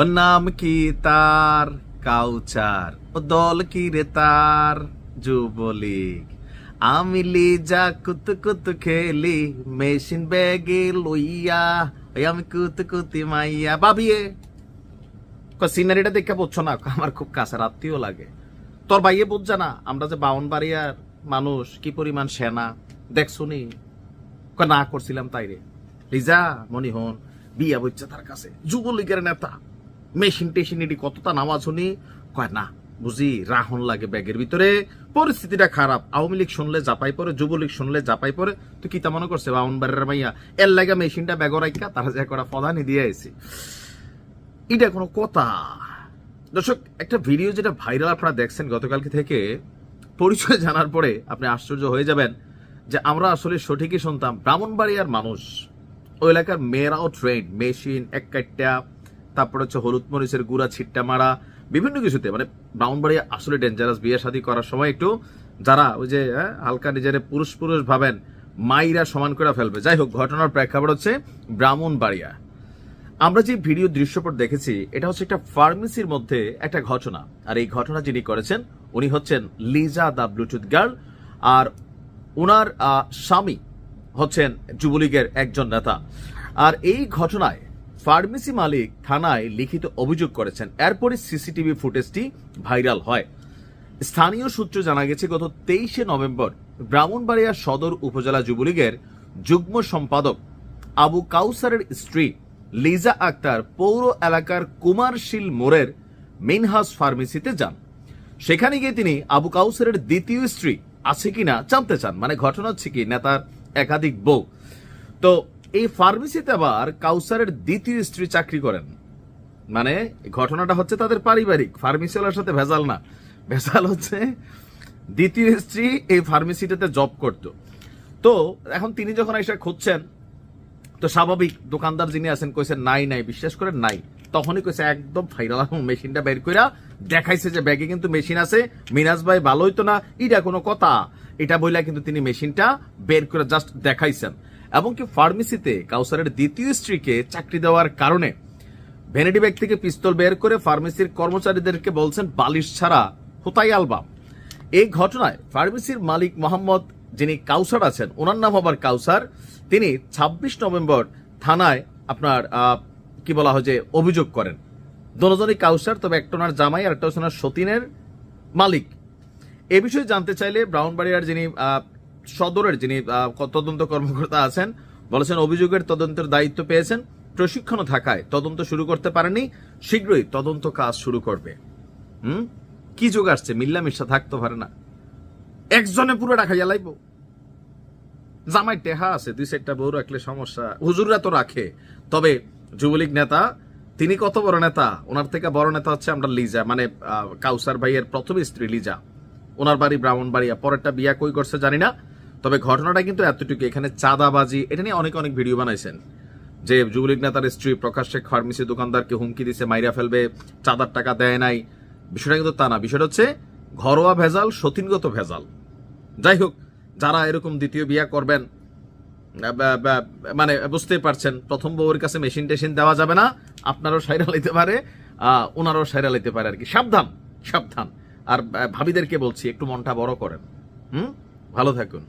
ও নাম কি তার? কাউচার। ও দল কি রে তার? যুবলীগ। আমি লিজা কুত কুত খেলি, মেশিন ব্যাগে লইয়া, ওই আমি কুত কুতি মাইয়া। বাবিয়ে সিনারিটা দেখে বুঝছ না? আমার খুব কাছের আত্মীয় লাগে। তোর ভাইয়ে বুঝছে না, আমরা যে বাউন বাড়িয়ার মানুষ, কি পরিমাণ সেনা? দেখছুনি কয় না করছিলাম তাই রে লিজা, মনি হন, বিয়া বইছে তার কাছে। যুবলীগের নেতা। মেশিন টেশিন এটি কতটা নামাজ শুনি? কয়, না, বুঝি রাহন লাগে ব্যাগের ভিতরে। পরিস্থিতিটা খারাপ। আওয়ামী লীগ শুনলে জাপাই পরে, যুবলীগ শুনলে জাপাই পরে। তো কি তা মনে করছে? বাউন বাড়ির মাইয়া এর লাগে মেশিনটা ব্যাগর রাখা তারা যে করা প্রধানই দিয়ে আইছি। এটা কোনো কথা। দর্শক, একটা ভিডিও যেটা ভাইরাল আপনারা দেখছেন গতকালকে থেকে, পরিচয় জানার পরে আপনি আশ্চর্য হয়ে যাবেন যে আমরা আসলে সঠিকই শুনতাম। ব্রাহ্মণবাড়িয়ার মানুষ, ওই এলাকার মেয়েরাও ট্রেন মেশিন, এক কাটটা তারপর হচ্ছে হলুদ মরিচের গুঁড়া ছিটটা মারা বিভিন্ন কিছুতে। মানে ব্রাহ্মণবাড়িয়া আসলে ডেঞ্জারাস বিয়ে শাদী করার সময় একটু যারা ওই যে হ্যাঁ, হালকা নিজের পুরুষ পুরুষ ভাবেন মাইরা সমান করে ফেলবে। যাই হোক ঘটনার প্রেক্ষাপট হচ্ছে ব্রাহ্মণবাড়িয়া। আমরা যে ভিডিও দৃশ্যপট দেখেছি এটা হচ্ছে একটা ফার্মেসির মধ্যে একটা ঘটনা। আর এই ঘটনা যিনি করেছেন উনি হচ্ছেন লিজা দা ব্লুটুথ গার্ল। আর ওনার স্বামী হচ্ছেন যুবলীগের একজন নেতা। আর এই ঘটনায় ফার্মেসি মালিক থানায় লিখিত অভিযোগ করেছেন। এরপরে সিসিটিভি ফুটেজটি ভাইরাল হয়। স্থানীয় সূত্র জানা গেছে, গত তেইশে নভেম্বর ব্রাহ্মণবাড়িয়া সদর উপজেলা যুবলীগের যুগ্ম সম্পাদক আবু কাউসারের স্ত্রী লিজা আক্তার পৌর এলাকার কুমারশীল মোড়ের মিনহাস ফার্মেসিতে যান। সেখানে গিয়ে তিনি আবু কাউসারের দ্বিতীয় স্ত্রী আছে কিনা জানতে চান। মানে ঘটনা হচ্ছে কি, নেতার একাধিক বউ। তো এই ফার্মেসিতে আবার কাউসারের দ্বিতীয় স্ত্রী চাকরি করেন। মানে ঘটনাটা হচ্ছে তাদের পারিবারিক, ফার্মেসিওয়ালার সাথে ভেজাল না। ভেজাল হচ্ছে দ্বিতীয় স্ত্রী এই ফার্মেসিটাতে জব করত। তো এখন তিনি যখন এসে খুঁজছেন, তো স্বাভাবিক দোকানদার যিনি আছেন কইছেন নাই নাই, বিশ্বাস করেন, নাই। তখনই কইছে, একদম ফাইনাল মেশিনটা বের কইরা দেখাইছে যে ব্যাগে কিন্তু মেশিন আছে মিনাজ ভাই ভালোই তো না এটা কোনো কথা। এটা বইলা কিন্তু তিনি মেশিনটা বের করে জাস্ট দেখাইছেন। এবং কি ফার্মেসিতে কাউসারের দ্বিতীয় স্ত্রীকে চাকরি দেওয়ার কারণে ভ্যানিটি ব্যাগ থেকে পিস্তল বের করে ফার্মেসির কর্মচারীদেরকে বলছেন, বালিশ ছাড়া হোতাই আলবাম এই ঘটনায় ফার্মেসির মালিক মোহাম্মদ, যিনি কাউসার আছেন, ওনার নাম আবার কাউসার, তিনি ২৬ নভেম্বর থানায় আপনার কি বলা হয় যে, অভিযোগ করেন। দনোজনই কাউসার, তবে একটা জামাই আর একটা সতীনের মালিক। এ বিষয়ে জানতে চাইলে ব্রাউনবাড়িয়ার যিনি সদরের যিনি তদন্ত কর্মকর্তা আছেন, বলেছেন অভিযোগের তদন্তের দায়িত্ব পেয়েছেন। প্রশিক্ষণ থাকায় তদন্ত শুরু করতে পারেনি শীঘ্রই তদন্ত কাজ শুরু করবে। হুম? কি যোগ আসছে? মিল্লা মিশা থাকতে পারে না। একজনে পুরো রাখা জ্বালাইব জামাই টেহা আছে, দুই চারটা বউ রাখলে সমস্যা। হুজুররা তো রাখে। তবে যুবলীগ নেতা, তিনি কত বড় নেতা? ওনার থেকে বড় নেতা হচ্ছে আমরা লিজা মানে কাউসার ভাইয়ের প্রথম স্ত্রী লিজা। ওনার বাড়ি ব্রাহ্মণবাড়িয়া, পরেরটা বিয়া কই করছে জানি না। তবে ঘটনাটা কিন্তু এতটুকু। এখানে চাঁদাবাজি, এটা নিয়ে অনেক অনেক ভিডিও বানাইছেন। যে যুবলীগ নেতার স্ত্রী প্রকাশ্যে ফার্মেসি দোকানদারকে হুমকি দিছে, মাইরা ফেলবে, চাঁদার টাকা দেয় নাই। বিষয়টা কিন্তু তা না। বিষয়টা হচ্ছে ঘরোয়া ভেজাল, সতীনগত ভেজাল। যাই হোক, যারা এরকম দ্বিতীয় বিয়া করবেন মানে বুঝতেই পারছেন, প্রথম বউয়ের কাছে মেশিন টেশিন দেওয়া যাবে না, আপনারও সাইরা লাইতে পারে ওনারও সাইরা লাইতে পারে আর কি। সাবধান সাবধান। আর ভাবিদেরকে বলছি, একটু মনটা বড় করেন। হুম? ভালো থাকুন।